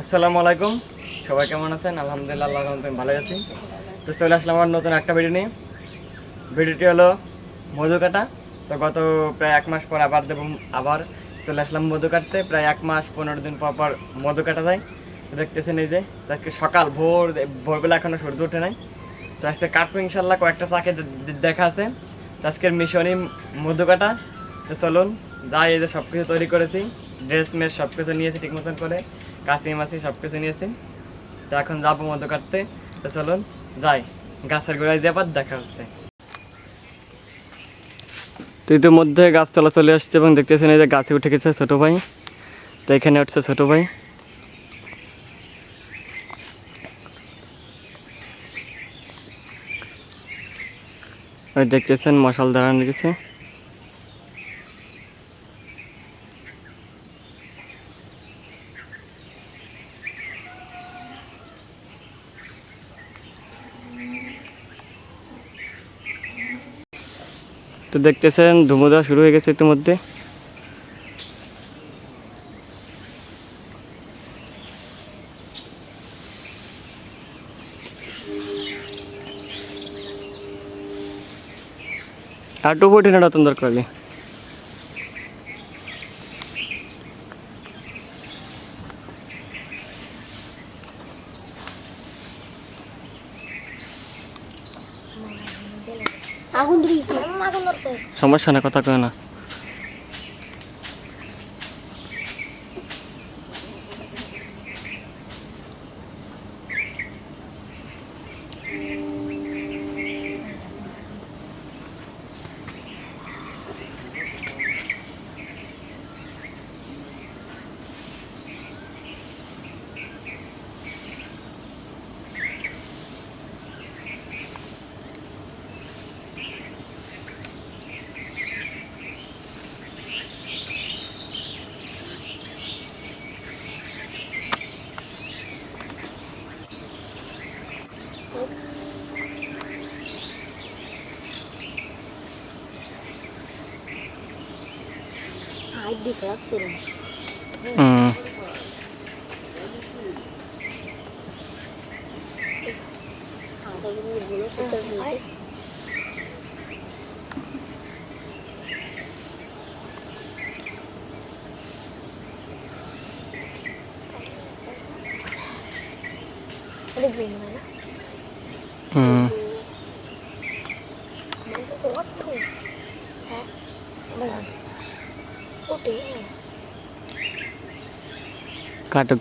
আসসালামু আলাইকুম। সবাই কেমন আছেন? আলহামদুলিল্লাহ ভালো আছি। তো চলে আসলাম আমার নতুন একটা ভিডিও নিয়ে। ভিডিওটি হলো মধু কাটা। তো গত প্রায় এক মাস পর আবার দেবো, আবার চলে আসলাম মধু কাটতে। প্রায় এক মাস, পনেরো দিন পর পর মধু কাটা যায়। দেখতেছেন এই যে আজকে সকাল, ভোর, ভোরবেলা এখনও সূর্য ওঠে নাই। তো আজকে কাটবো ইনশাল্লাহ কয়েকটা চাকে দেখা আছে। আজকের মিশনই মধু কাটা। তো চলুন, যাই এই যে সব কিছু তৈরি করেছি। ড্রেস মেস সব কিছু নিয়েছি ঠিক মতন করে, কাশি মাছি সব কিছু নিয়েছি। তো এখন যাব মধু কাটতে। তো চলুন, যাই। গাছের গোড়ায় দিয়ে আবার দেখা হচ্ছে। তো ইতিমধ্যে গাছতলা চলে আসছে এবং দেখতেছেন এই যে গাছে উঠে গেছে ছোটো ভাই। তো এখানে উঠছে ছোটো ভাই। ওই দেখতেছেন মশাল দাঁড়ানো গেছে তো দেখতেছেন ধুমো শুরু হয়ে গেছে ইতিমধ্যে। আর টুপু উঠে না নতুন দরকার সমস্যা না কথা কয় না। হাই দিকে শুরু হুম হুম কাটুক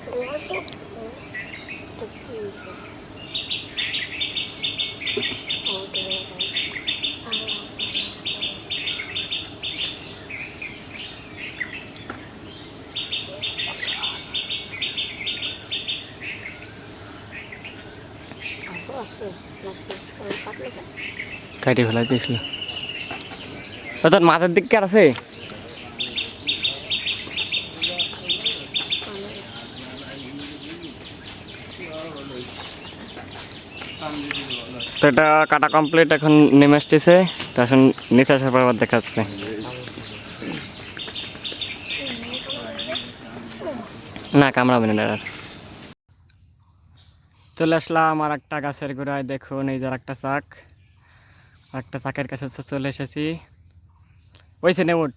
তোমার তো কাটি ফেলা দেখল তোর মাথার দিক কার আছে? তো এটা কাটা কমপ্লিট এখন নেমে আসতেছে তো এখন নিতে আসার পর আবার দেখাচ্ছে। না কামড়াবে না আর। চলে আসলাম আর একটা গাছের গোড়ায় দেখুন এই যে আর একটা চাক একটা চাকের কাছে তো চলে এসেছি। ওইছে নে উঠ।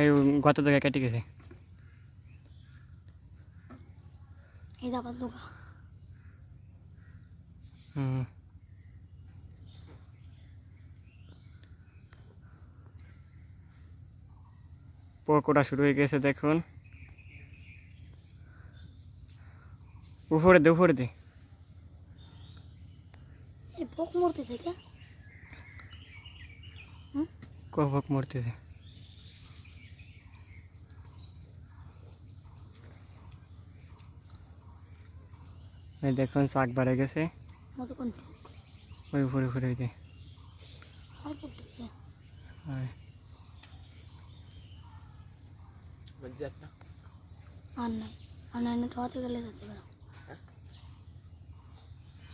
এই গত জায়গায় কেটে গেছে। হুম। পোকোটা শুরু হয়ে গেছে দেখুন। উপরে দে উপরে দে পোক মরতেছে কে ক পোক মরতেছে এই দেখুন শাক বাড়ে গেছে ওই উপরে উপরে ওই আর নাই আর নাই খাওয়াতে গেলে যেতে পারো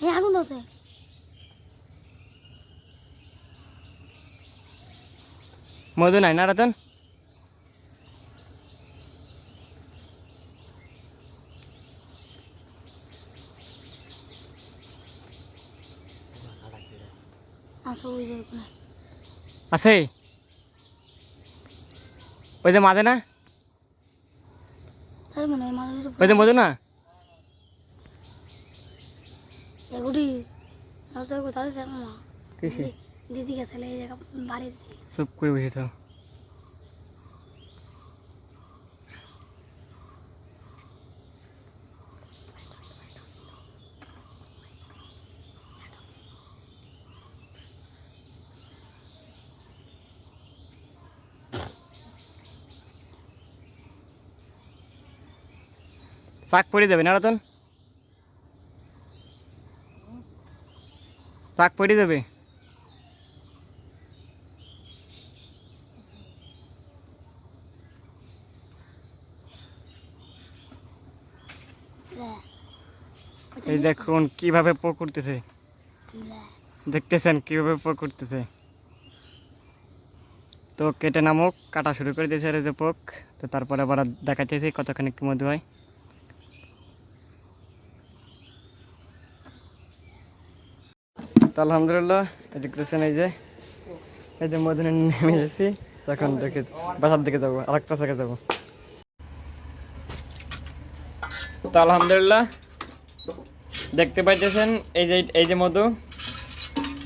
এই আগুন দাওতে মধু নাই না রতন আসো ওই যে ওখানে আছে ওই যে মাঝে না তাই মনে হয় মাঝে কিছু ওই যে মধু না এগুলি নষ্ট কোথাও যাবে মা। কিসে? দিদি গেছে এই জায়গা বাড়ি চুপ করে বসে তো শাক পড়ে যাবে না রতন? শাক পড়ে যাবে। এই দেখুন কীভাবে পোক করতেছে। দেখতেছেন কীভাবে পোক করতেছে। তো কেটে নামক কাটা শুরু করে দিয়েছে যে পোক। তো তারপরে আবার দেখাচ্ছি কতখানি কি মধু হয়। তো আলহামদুলিল্লাহ করেছেন এই যে এই যে মধু নিয়ে নেমে এসেছি তখন দেখে বাসার দিকে যাব আরেকটা থেকে যাব। তো আলহামদুলিল্লাহ, দেখতে পাইতেছেন, এই যে এই যে মধু।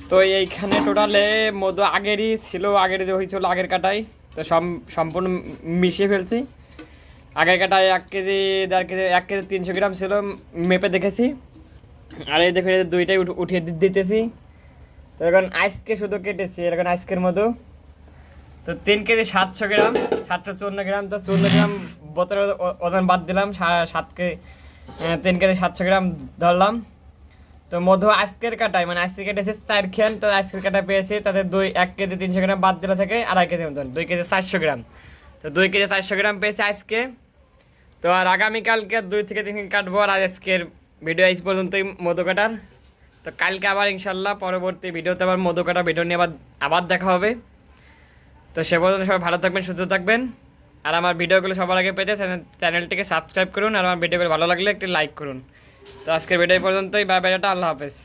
তো এইখানে টোটালে মধু আগেরই ছিল আগের যে হয়েছিল আগের কাটাই তো সম- সম্পূর্ণ মিশিয়ে ফেলছি। আগের কাটায় এক কেজি, দেড় কেজি, এক কেজি তিনশো গ্রাম ছিল, মেপে দেখেছি। আর এই দেখে দুইটাই উঠিয়ে দিতেছি। তো এখন আইসকে শুধু কেটেছি, এখন আইসকের মধু। তো তিন কেজি সাতশো গ্রাম, সাতশো চুয়ান্ন গ্রাম, তো চুয়ান্ন গ্রাম বোতলের ওজন বাদ দিলাম সাত কে তিন কেজি সাতশো গ্রাম ধরলাম। তো মধু আজকের কাটায় মানে আজকে কেটেছে চার খেন তো আজকের কাটায় পেয়েছি, তাতে দুই এক কেজি তিনশো গ্রাম বাদ দিলা থেকে আড়াই কেজি মতন দুই কেজি চারশো গ্রাম। তো দুই কেজি চারশো গ্রাম পেয়েছি আজকে তো আর আগামীকালকে দুই থেকে তিন কাটবো, আর আজকের ভিডিও আজ পর্যন্তই মধু কাটার। তো কালকে আবার ইনশাল্লাহ পরবর্তী ভিডিওতে আবার মধু কাটা ভিডিও নিয়ে আবার আবার দেখা হবে। তো সে পর্যন্ত সবাই ভালো থাকবেন, সুস্থ থাকবেন। আর আমার ভিডিওগুলো সবার আগে পেতে চ্যানেলটিকে সাবস্ক্রাইব করুন আর আমার ভিডিওগুলো ভালো লাগলে একটি লাইক করুন। তো আজকের ভিডিও পর্যন্তই, বাই বাই আল্লাহ হাফেজ।